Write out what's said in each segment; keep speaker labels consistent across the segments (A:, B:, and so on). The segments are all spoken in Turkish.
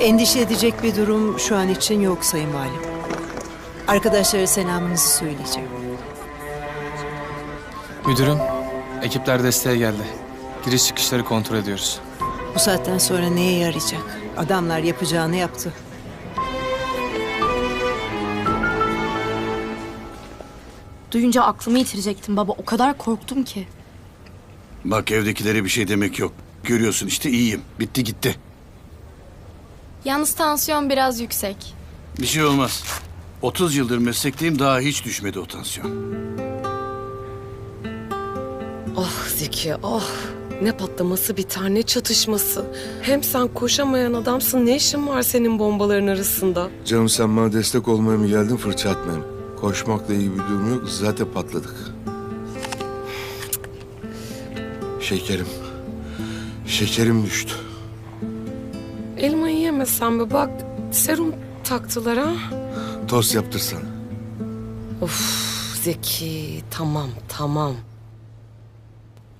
A: Endişe edecek bir durum şu an için yok Sayın Valim. Arkadaşlara selamınızı söyleyeceğim.
B: Müdürüm, ekipler desteğe geldi. Giriş çıkışları kontrol ediyoruz.
A: Bu saatten sonra neye yarayacak? Adamlar yapacağını yaptı.
C: Duyunca aklımı yitirecektim baba. O kadar korktum ki.
D: Bak evdekilere bir şey demek yok. Görüyorsun işte iyiyim. Bitti gitti.
E: Yalnız tansiyon biraz yüksek.
D: Bir şey olmaz. 30 yıldır meslekteyim daha hiç düşmedi o tansiyon.
F: Ah Zeki ah. Ne patlaması bir tane çatışması. Hem sen koşamayan adamsın. Ne işin var senin bombaların arasında?
G: Canım sen bana destek olmaya mı geldin fırça atmaya mı? Koşmakla ilgili bir durum yok. Zaten patladık. Şekerim. Şekerim düştü.
F: Yemesen mi? Bak serum taktılar ha.
G: Tost yaptırsana.
F: Of Zeki tamam tamam.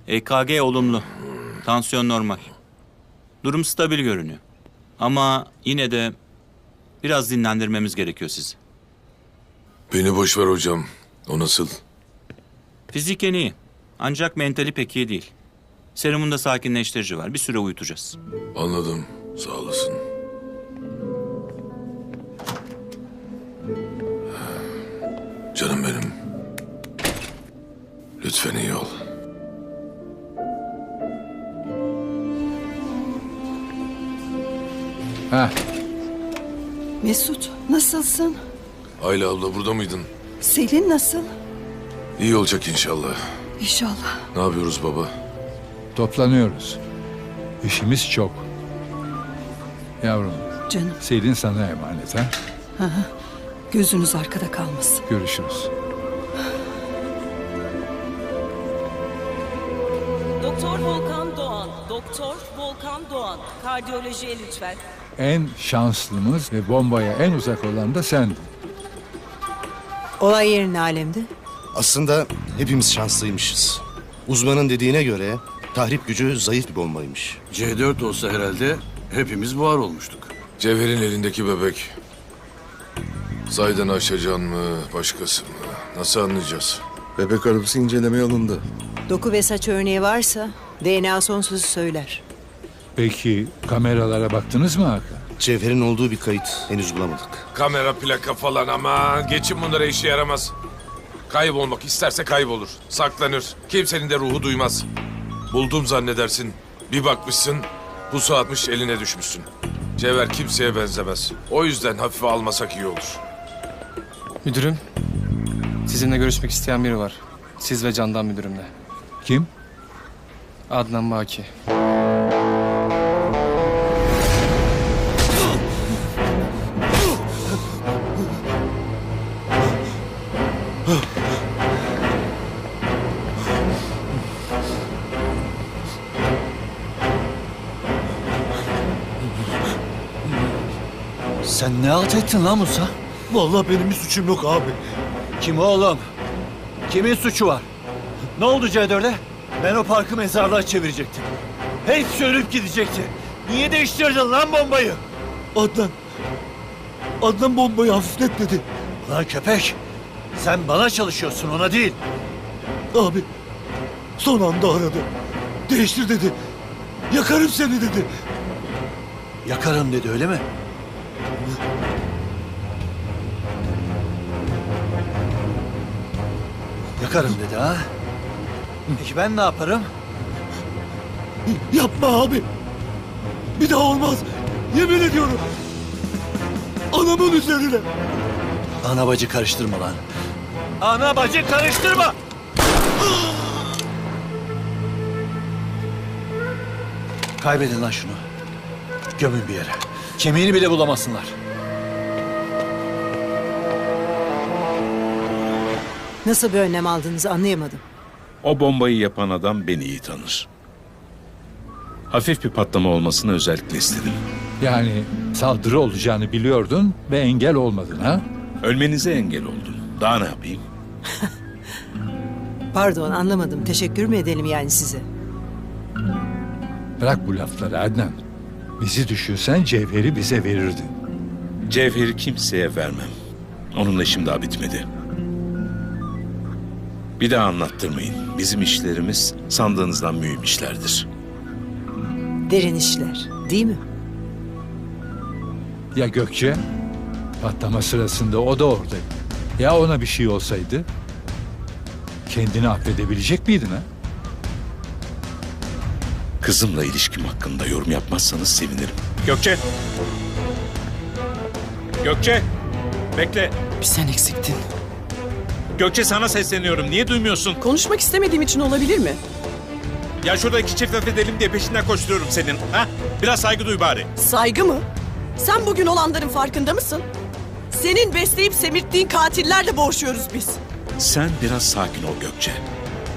H: EKG olumlu. Tansiyon normal. Durum stabil görünüyor. Ama yine de biraz dinlendirmemiz gerekiyor sizi.
I: Beni boş ver hocam. O nasıl?
H: Fiziken iyi. Ancak mentali pek iyi değil. Serumunda sakinleştirici var. Bir süre uyutacağız.
I: Anladım. Sağ olasın. Canım benim. Lütfen iyi ol.
A: Mesut, nasılsın?
I: Ayla abla burada mıydın?
A: Selin nasıl?
I: İyi olacak inşallah.
A: İnşallah.
I: Ne yapıyoruz baba?
J: Toplanıyoruz. İşimiz çok. Yavrum,
A: Canım,
J: Selin sana emanet ha.
A: Gözünüz arkada kalmasın.
J: Görüşürüz.
K: Doktor Volkan Doğan, Doktor Volkan Doğan. Kardiyolojiye lütfen.
J: En şanslımız ve bombaya en uzak olan da sendin.
A: Olay yerinin alemde.
L: Aslında hepimiz şanslıymışız. Uzmanın dediğine göre tahrip gücü zayıf bir bombaymış.
D: C4 olsa herhalde hepimiz buhar olmuştuk.
I: Cevher'in elindeki bebek. Zaydan Ayşecan mı, başkası mı? Nasıl anlayacağız?
G: Bebek arabası inceleme alındı.
A: Doku ve saç örneği varsa DNA son sözü söyler.
J: Peki kameralara baktınız mı Hakan?
L: Cevher'in olduğu bir kayıt henüz bulamadık.
I: Kamera plaka falan ama geçin bunlara işe yaramaz. Kaybolmak isterse kaybolur. Saklanır. Kimsenin de ruhu duymaz. Buldum zannedersin. Bir bakmışsın pusu atmış eline düşmüşsün. Cevher kimseye benzemez. O yüzden hafife almasak iyi olur.
B: Müdürüm, sizinle görüşmek isteyen biri var. Siz ve Candan müdürümle.
J: Kim?
B: Adnan Baki.
M: Sen ne halt ettin lan Musa? Vallahi benim bir suçum yok abi. Kim oğlum? Kimin suçu var? Ne oldu C4'e? Ben o parkı mezarlığa çevirecektim. Hepsi ölüp gidecekti. Niye değiştirdin lan bombayı? Adnan. Adnan bombayı hafiflet dedi. Lan köpek. Sen bana çalışıyorsun ona değil. Abi. Son anda aradı. Değiştir dedi. Yakarım seni dedi. Yakarım dedi öyle mi? Yakarım dedi ha? Peki ben ne yaparım? Yapma abi. Bir daha olmaz. Yemin ediyorum. Anamın üzerine. Ana bacı karıştırma lan. Ana bacı karıştırma. Kaybedin lan şunu. Gömün bir yere. Kemiğini bile bulamasınlar.
A: Nasıl bir önlem aldığınızı anlayamadım.
N: O bombayı yapan adam beni iyi tanır. Hafif bir patlama olmasını özellikle istedim.
J: Yani saldırı olacağını biliyordun ve engel olmadın ha?
N: Ölmenize engel oldum. Daha ne yapayım?
A: Pardon anlamadım. Teşekkür mü edelim yani size?
J: Bırak bu lafları Adnan. Bizi düşünsen Cevher'i bize verirdin.
N: Cevheri kimseye vermem. Onunla işim daha bitmedi. Bir daha anlattırmayın. Bizim işlerimiz sandığınızdan mühim işlerdir.
A: Derin işler, değil mi?
J: Ya Gökçe? Patlama sırasında o da oradaydı. Ya ona bir şey olsaydı? Kendini affedebilecek miydin ha?
N: Kızımla ilişkim hakkında yorum yapmazsanız sevinirim. Gökçe! Gökçe! Bekle.
F: Bir sen eksiktin.
N: Gökçe sana sesleniyorum. Niye duymuyorsun?
F: Konuşmak istemediğim için olabilir mi?
N: Ya şurada iki çift laf edelim diye peşinden koşturuyorum senin. Ha? Biraz saygı duy bari.
F: Saygı mı? Sen bugün olanların farkında mısın? Senin besleyip semirttiğin katillerle boğuşuyoruz biz.
N: Sen biraz sakin ol Gökçe.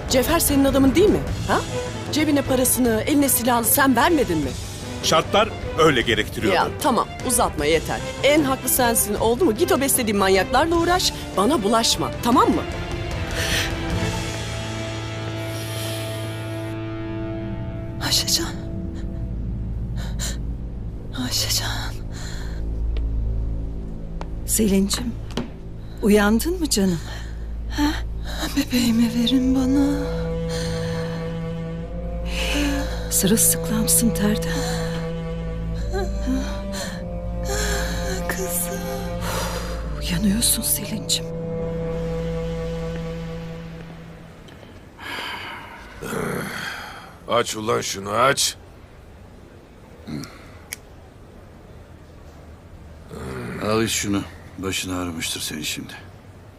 F: Cevher senin adamın değil mi? Ha? Cebine parasını, eline silahını sen vermedin mi?
N: Şartlar öyle gerektiriyor.
F: Ya tamam uzatma yeter. En haklı sensin oldu mu? Git o beslediğin manyaklarla uğraş. Bana bulaşma tamam mı?
A: Ayşecan. Ayşecan. Selin'cim, uyandın mı canım? Ha? Bebeğimi verin bana. Sırılsıklamsın terden. Yanıyorsun Selin'cim.
I: Aç ulan şunu aç.
D: Al iç şunu. Başın ağrımıştır senin şimdi.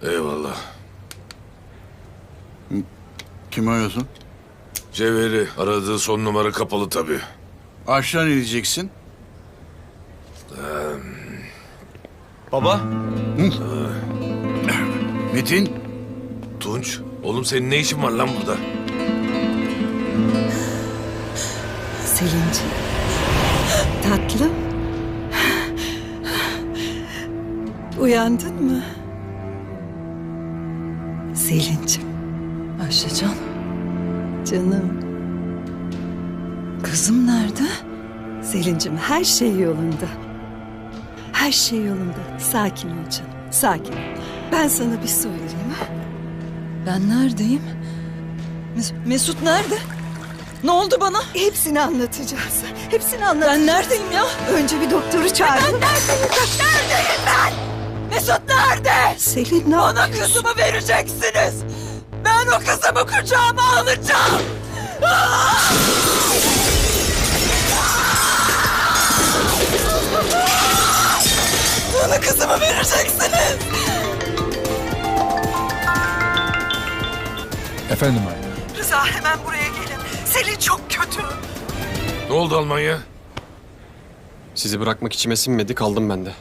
I: Eyvallah.
D: Kim arıyorsun?
I: Cevheri aradığı son numara kapalı tabii.
D: Aşağı ne diyeceksin?
M: Baba.
D: Metin.
I: Tunç, oğlum senin ne işin var lan burada?
A: Selin'cim. Tatlım. Uyandın mı? Selin'cim. Ayşecan. Canım. Kızım nerede? Selin'cim her şey yolunda. Her şey yolunda. Sakin ol canım. Sakin ol. Ben sana bir su vereyim. ha? Ben neredeyim? Mesut nerede? Ne oldu bana? Hepsini anlatacağız. Hepsini anlatacağız. Ben neredeyim ya? Önce bir doktoru çağır. Ben neredeyim? Neredeyim ben? Mesut nerede? Selin ne Bana kızımı vereceksiniz. Ben o kızımı kucağıma alacağım. Bana kızımı vereceksiniz.
J: Efendim anne.
A: Rıza hemen buraya gelin. Selin çok kötü.
I: Ne oldu Almanya?
B: Sizi bırakmak içime sinmedi kaldım ben de.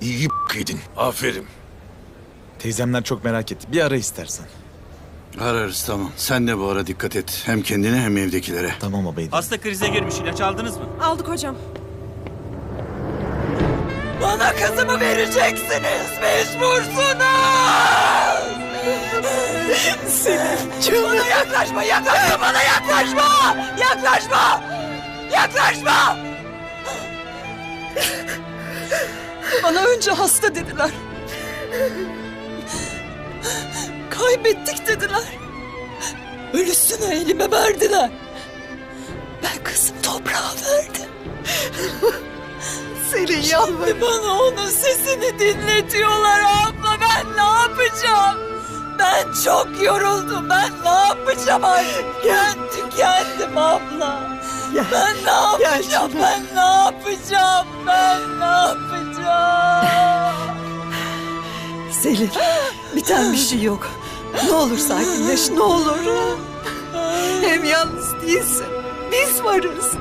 I: İyi b- yedin. Aferin.
M: Teyzemler çok merak etti. Bir ara istersen.
D: Ararız tamam. Sen de bu ara dikkat et. Hem kendine hem evdekilere.
M: Tamam abaydım.
H: Hasta krize girmiş. İlaç aldınız mı?
F: Aldık hocam.
A: Bana kızımı vereceksiniz. Mecbursunuz. Selin canım. Bana yaklaşma, yaklaşma, bana yaklaşma. Yaklaşma. Yaklaşma. Bana önce hasta dediler. Kaybettik dediler. Ölüsünü elime verdiler. Ben kızım toprağa verdim. Selin Şimdi bana onun sesini dinletiyorlar abla. Ben ne yapacağım? Ben çok yoruldum. Ben ne yapacağım artık? Ben tükendim abla. Ben ne yapacağım? Ben ne yapacağım? Ben ne yapacağım? Selin, biten bir şey yok. Ne olur sakinleş, ne olur. Hem yalnız değilsin. Biz varız.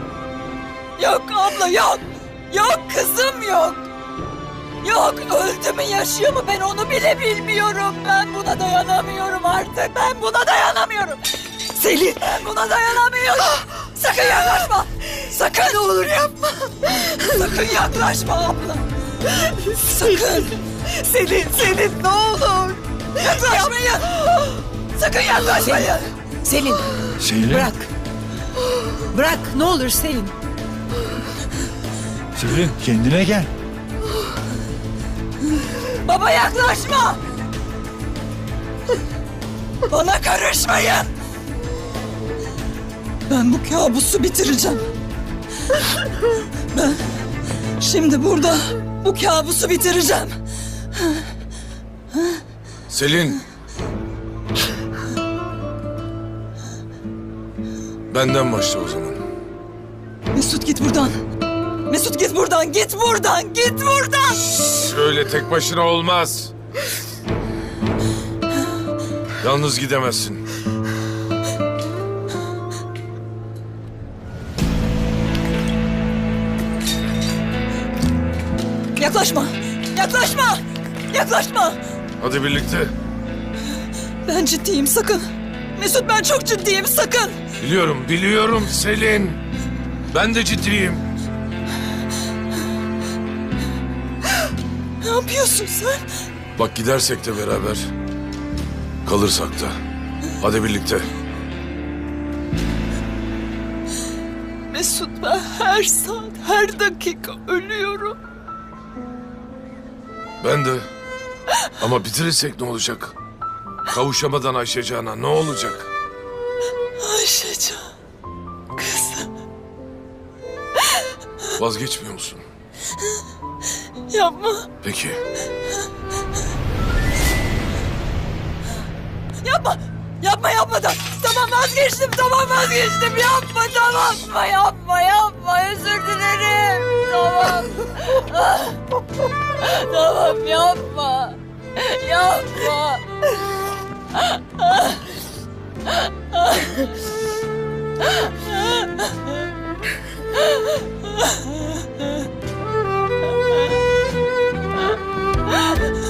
A: Yok abla yok. Yok kızım yok. Yok öldü mü yaşıyor mu ben onu bile bilmiyorum. Ben buna dayanamıyorum artık. Ben buna dayanamıyorum. Selin. Ben buna dayanamıyorum. Sakın yaklaşma. Sakın. Ne olur yapma. Sakın yaklaşma abla. Sakın. Selin, Selin ne olur. Yaklaşmayın. Sakın yaklaşmayın. Selin.
J: Selin.
A: Bırak. Bırak ne olur Selin.
J: Selin kendine gel.
A: Baba yaklaşma. Bana karışmayın. Ben bu kabusu bitireceğim. Ben şimdi burada bu kabusu bitireceğim.
I: Selin. Benden başla o zaman.
A: Mesut git buradan. Mesut git buradan, git buradan, git buradan.
I: Öyle tek başına olmaz. Yalnız gidemezsin.
A: Yaklaşma, yaklaşma, yaklaşma.
I: Hadi birlikte.
A: Ben ciddiyim sakın. Mesut ben çok ciddiyim sakın.
I: Biliyorum, biliyorum Selin. Ben de ciddiyim.
A: Ne yapıyorsun sen?
I: Bak gidersek de beraber. Kalırsak da. Hadi birlikte.
A: Mesut ben her saat, her dakika ölüyorum.
I: Ben de. Ama bitirirsek ne olacak? Kavuşamadan Ayşecan'a ne olacak?
A: Ayşecan. Kızım
I: Vazgeçmiyor musun?
A: Yapma.
I: Peki.
A: Yapma. Yapma yapma da. Tamam vazgeçtim tamam vazgeçtim. Yapma tamam. Yapma yapma yapma. Özür dilerim. Tamam. tamam yapma. Yapma. Ah! Ah!